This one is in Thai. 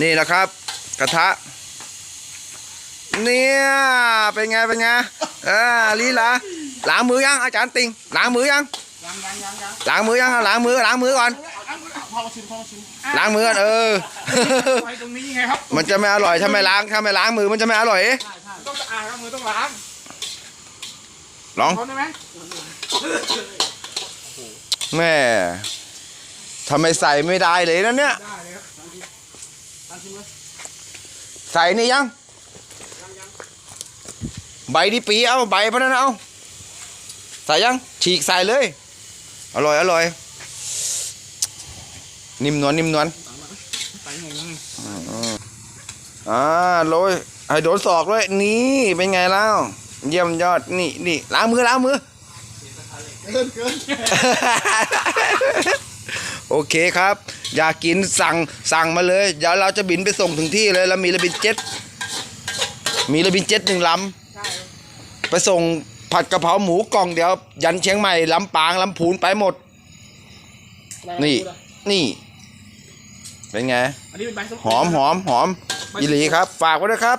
นี่นะครับ กระทะ เนี่ยเป็นไงเป็นไงเออลีลาล้างมือยังอาจารย์ติงล้างมือยังยังยังยังยังล้างมือยังล้างมือล้างมือก่อนเอาเอาพอมาชิมพอมาชิมล้างมือก่อนเออไว้ตรงนี้ไงครับมันจะไม่อร่อยถ้าไม่ล้างถ้าไม่ล้างมือมันจะไม่อร่อยใช่ใช่ต้องสะอาดครับมือต้องล้างลองทนได้ไหมแม่ทำไมใส่ไม่ได้เลยนะเนี่ย ใส่นี่ยัง ใบที่ปีเอาใบพะนั้นเอา ใส่ยัง ฉีกใส่เลย อร่อยอร่อย นิ่มนวลนิ่มนวลใส่หมูอ่าโรยให้โดนศอกด้วย นี่เป็นไงแล้ว เยี่ยมยอด นี่นี่ล้างมือล้างมือเกินเกินโอเคครับ อยากกินสั่งสั่งมาเลย เดี๋ยวเราจะบินไปส่งถึงที่เลยเรามีระบินเจ็ตมีระบินเจ็ตหนึ่งลใช่ครับำไปส่งผัดกะเพราหมูกล่องเดียว ยันเชียงใหม่ลำปางลำพูนไปหมด นี่ นี่ เป็นไง อันนี้เป็นใบส้ม หอมหอมหอมอีหลีครับ ฝากไว้ด้วยครับ